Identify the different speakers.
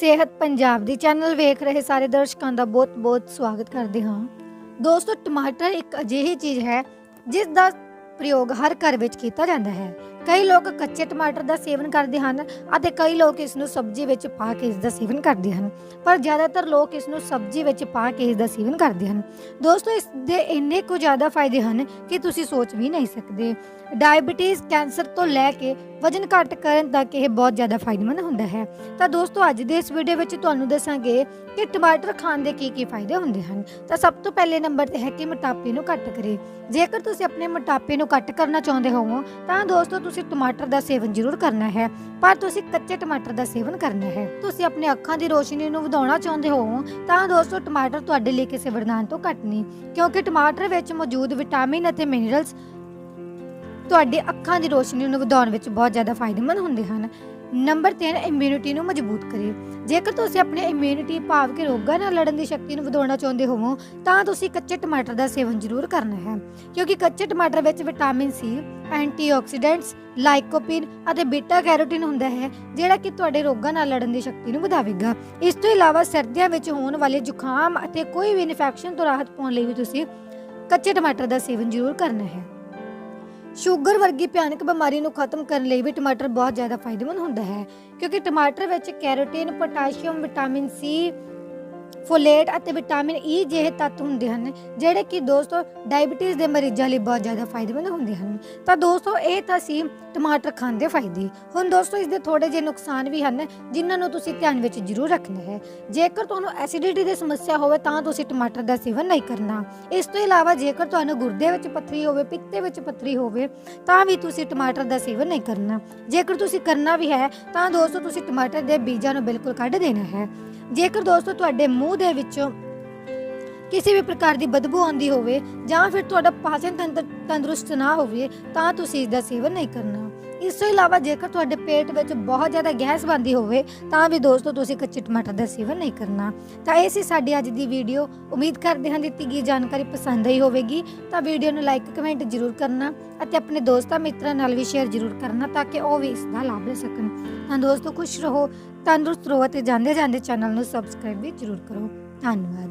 Speaker 1: ਸਿਹਤ ਪੰਜਾਬ ਦੀ ਚੈਨਲ ਵੇਖ ਰਹੇ ਸਾਰੇ ਦਰਸ਼ਕਾਂ ਦਾ ਬਹੁਤ-ਬਹੁਤ ਸਵਾਗਤ ਕਰਦੇ ਹਾਂ। ਦੋਸਤੋ, ਟਮਾਟਰ ਇੱਕ ਅਜਿਹੀ ਚੀਜ਼ ਹੈ ਜਿਸ ਦਾ ਪ੍ਰਯੋਗ ਹਰ ਘਰ ਵਿੱਚ ਕੀਤਾ ਜਾਂਦਾ ਹੈ। ਕਈ ਲੋਕ ਕੱਚੇ ਟਮਾਟਰ ਦਾ ਸੇਵਨ ਕਰਦੇ ਹਨ ਅਤੇ ਕਈ ਲੋਕ ਇਸ ਨੂੰ ਸਬਜ਼ੀ ਵਿੱਚ ਪਾ ਕੇ ਇਸ ਦਾ ਸੇਵਨ ਕਰਦੇ ਹਨ। ਪਰ ਜ਼ਿਆਦਾਤਰ ਲੋਕ ਇਸ ਨੂੰ ਸਬਜ਼ੀ ਵਿੱਚ ਪਾ ਕੇ ਇਸ ਦਾ ਸੇਵਨ ਕਰਦੇ ਹਨ। ਦੋਸਤੋ, ਇਸ ਦੇ ਇੰਨੇ ਕੁ ਜ਼ਿਆਦਾ ਫਾਇਦੇ ਹਨ ਕਿ ਤੁਸੀਂ ਸੋਚ ਵੀ ਨਹੀਂ ਸਕਦੇ। ਡਾਇਬੀਟੀਜ਼ ਕੈਂਸਰ ਤੋਂ ਲੈ ਕੇ ਵਜਨ ਘੱਟ ਕਰਨ ਤੱਕ ਇਹ ਬਹੁਤ ਜ਼ਿਆਦਾ ਫਾਇਦੇਮੰਦ ਹੁੰਦਾ ਹੈ। ਤਾਂ ਦੋਸਤੋ, ਅੱਜ ਦੇ ਇਸ ਵੀਡੀਓ ਵਿੱਚ ਤੁਹਾਨੂੰ ਦੱਸਾਂਗੇ ਕਿ ਟਮਾਟਰ ਖਾਣ ਦੇ ਕੀ ਕੀ ਫਾਇਦੇ ਹੁੰਦੇ ਹਨ। ਤਾਂ ਸਭ ਤੋਂ ਪਹਿਲੇ ਨੰਬਰ ਤੇ ਹੈ ਕਿ ਮੋਟਾਪੇ ਨੂੰ ਘੱਟ ਕਰੇ। ਜੇਕਰ ਤੁਸੀਂ ਆਪਣੇ ਮੋਟਾਪੇ ਨੂੰ ਘੱਟ ਕਰਨਾ ਚਾਹੁੰਦੇ ਹੋ ਤਾਂ ਦੋਸਤੋ ਤੁਸੀਂ ਟਮਾਟਰ ਦਾ ਸੇਵਨ ਜ਼ਰੂਰ ਕਰਨਾ ਹੈ, ਪਰ ਤੁਸੀਂ ਕੱਚੇ ਟਮਾਟਰ ਦਾ ਸੇਵਨ ਕਰਨਾ ਹੈ। ਤੁਸੀਂ ਆਪਣੇ ਅੱਖਾਂ ਦੀ ਰੋਸ਼ਨੀ ਨੂੰ ਵਧਾਉਣਾ ਚਾਹੁੰਦੇ ਹੋ, ਤਾਂ ਦੋਸਤੋ ਟਮਾਟਰ ਤੁਹਾਡੇ ਲਈ ਕਿਸੇ ਵਰਦਾਨ ਤੋਂ ਘੱਟ ਨਹੀਂ, ਕਿਉਂਕਿ ਟਮਾਟਰ ਵਿੱਚ ਮੌਜੂਦ ਵਿਟਾਮਿਨ ਅਤੇ ਮਿਨਰਲਸ ਤੁਹਾਡੀ ਅੱਖਾਂ ਦੀ ਰੋਸ਼ਨੀ ਨੂੰ ਵਧਾਉਣ ਵਿੱਚ ਬਹੁਤ ਜ਼ਿਆਦਾ ਫਾਇਦੇਮੰਦ ਹੁੰਦੇ ਹਨ। ਨੰਬਰ 3 ਇਮਿਊਨਿਟੀ ਨੂੰ ਮਜ਼ਬੂਤ ਕਰੇ। ਜੇਕਰ ਤੁਸੀਂ ਆਪਣੇ ਇਮਿਊਨਿਟੀ ਭਾਵ ਕਿ ਰੋਗਾਂ ਨਾਲ ਲੜਨ ਦੀ ਸ਼ਕਤੀ ਨੂੰ ਵਧਾਉਣਾ ਚਾਹੁੰਦੇ ਹੋਵੋ, ਤਾਂ ਤੁਸੀਂ ਕੱਚੇ ਟਮਾਟਰ ਦਾ ਸੇਵਨ ਜ਼ਰੂਰ ਕਰਨਾ ਹੈ। ਕਿਉਂਕਿ ਕੱਚੇ ਟਮਾਟਰ ਵਿੱਚ ਵਿਟਾਮਿਨ ਸੀ ਐਂਟੀਆਕਸੀਡੈਂਟਸ ਲਾਈਕੋਪੀਨ ਅਤੇ ਬੀਟਾ ਕੈਰੋਟਿਨ ਹੁੰਦਾ ਹੈ, ਜਿਹੜਾ ਕਿ ਤੁਹਾਡੇ ਰੋਗਾਂ ਨਾਲ ਲੜਨ ਦੀ ਸ਼ਕਤੀ ਨੂੰ ਵਧਾਵੇਗਾ। ਇਸ ਤੋਂ ਇਲਾਵਾ ਸਰਦੀਆਂ ਵਿੱਚ ਹੋਣ ਵਾਲੇ ਜ਼ੁਕਾਮ ਅਤੇ ਕੋਈ ਵੀ ਇਨਫੈਕਸ਼ਨ ਤੋਂ ਰਾਹਤ ਪਾਉਣ ਲਈ ਵੀ ਤੁਸੀਂ ਕੱਚੇ ਟਮਾਟਰ ਦਾ ਸੇਵਨ ਜ਼ਰੂਰ ਕਰਨਾ ਹੈ। ਸ਼ੂਗਰ ਵਰਗੀ ਭਿਆਨਕ ਬਿਮਾਰੀ ਨੂੰ ਖਤਮ ਕਰਨ ਲਈ ਵੀ ਟਮਾਟਰ ਬਹੁਤ ਜ਼ਿਆਦਾ ਫਾਇਦੇਮੰਦ ਹੁੰਦਾ ਹੈ, ਕਿਉਂਕਿ ਟਮਾਟਰ ਵਿੱਚ carotene, potassium, vitamin C folate ਅਤੇ ਵਿਟਾਮਿਨ ਈ ਜਿਹੇ ਤੱਤ ਹੁੰਦੇ ਹਨ, ਜਿਹੜੇ ਕਿ ਦੋਸਤੋ ਡਾਇਬੀਟੀਜ਼ ਦੇ ਮਰੀਜ਼ਾਂ ਲਈ ਬਹੁਤ ਜ਼ਿਆਦਾ ਫਾਇਦੇਮੰਦ ਹੁੰਦੇ ਹਨ। ਤਾਂ ਦੋਸਤੋ ਇਹ ਤਾਂ ਸੀ ਟਮਾਟਰ ਖਾਣ ਦੇ ਫਾਇਦੇ ਹੁਣ ਦੋਸਤੋ ਇਸ ਦੇ ਥੋੜੇ ਜਿਹੇ ਨੁਕਸਾਨ ਵੀ ਹਨ, ਜਿਨ੍ਹਾਂ ਨੂੰ ਤੁਸੀਂ ਧਿਆਨ ਵਿੱਚ ਜ਼ਰੂਰ ਰੱਖਣਾ ਹੈ। ਜੇਕਰ ਤੁਹਾਨੂੰ ਐਸਿਡਿਟੀ ਦੀ ਸਮੱਸਿਆ ਹੋਵੇ ਤਾਂ ਤੁਸੀਂ ਟਮਾਟਰ ਦਾ ਸੇਵਨ ਨਹੀਂ ਕਰਨਾ। ਇਸ ਤੋਂ ਇਲਾਵਾ ਜੇਕਰ ਤੁਹਾਨੂੰ ਗੁਰਦੇ ਵਿੱਚ ਪੱਥਰੀ ਹੋਵੇ, ਪਿੱਤੇ ਵਿੱਚ ਪੱਥਰੀ ਹੋਵੇ, ਤਾਂ ਵੀ ਤੁਸੀਂ ਟਮਾਟਰ ਦਾ ਸੇਵਨ ਨਹੀਂ ਕਰਨਾ। ਜੇਕਰ ਤੁਸੀਂ ਕਰਨਾ ਵੀ ਹੈ, ਤਾਂ ਦੋਸਤੋ ਤੁਸੀਂ ਟਮਾਟਰ ਦੇ ਬੀਜਾਂ ਨੂੰ ਬਿਲਕੁਲ ਕੱਢ ਦੇਣਾ ਹੈ। ਜੇਕਰ ਦੋਸਤੋ ਤੁਹਾਡੇ ਮੂੰਹ ਦੇ ਵਿੱਚੋਂ ਕਿਸੇ ਵੀ ਪ੍ਰਕਾਰ ਦੀ ਬਦਬੂ ਆਉਂਦੀ ਹੋਵੇ ਜਾਂ ਫਿਰ ਤੁਹਾਡਾ ਪਾਚਨ ਤੰਤਰ ਤੰਦਰੁਸਤ ਨਾ ਹੋਵੇ, ਤਾਂ ਤੁਸੀਂ ਇਸ ਦਾ ਸੇਵਨ ਨਹੀਂ ਕਰਨਾ। ਇਸ ਤੋਂ ਇਲਾਵਾ ਜੇਕਰ ਤੁਹਾਡੇ ਪੇਟ ਵਿੱਚ ਬਹੁਤ ਜ਼ਿਆਦਾ ਗੈਸ ਬਣਦੀ ਹੋਵੇ, ਤਾਂ ਵੀ ਦੋਸਤੋ ਤੁਸੀਂ ਕੱਚੇ ਟਮਾਟਰ ਦਾ ਸੇਵਨ ਨਹੀਂ ਕਰਨਾ। ਤਾਂ ਇਹ ਸੀ ਸਾਡੀ ਅੱਜ ਦੀ ਵੀਡੀਓ। ਉਮੀਦ ਕਰਦੇ ਹਾਂ ਦਿੱਤੀ ਗਈ ਜਾਣਕਾਰੀ ਪਸੰਦ ਆਈ ਹੋਵੇਗੀ। ਤਾਂ ਵੀਡੀਓ ਨੂੰ ਲਾਈਕ, ਕਮੈਂਟ ਜ਼ਰੂਰ ਕਰਨਾ ਅਤੇ ਆਪਣੇ ਦੋਸਤਾਂ ਮਿੱਤਰਾਂ ਨਾਲ ਵੀ ਸ਼ੇਅਰ ਜ਼ਰੂਰ ਕਰਨਾ ਤਾਂ ਕਿ ਉਹ ਵੀ ਇਸ ਦਾ ਲਾਭ ਲੈ ਸਕਣ। ਤਾਂ ਦੋਸਤੋ ਖੁਸ਼ ਰਹੋ, ਤੰਦਰੁਸਤ ਰਹੋ ਅਤੇ ਜਾਂਦੇ ਜਾਂਦੇ ਚੈਨਲ ਨੂੰ ਸਬਸਕ੍ਰਾਈਬ ਵੀ ਜ਼ਰੂਰ ਕਰੋ। ਧੰਨਵਾਦ।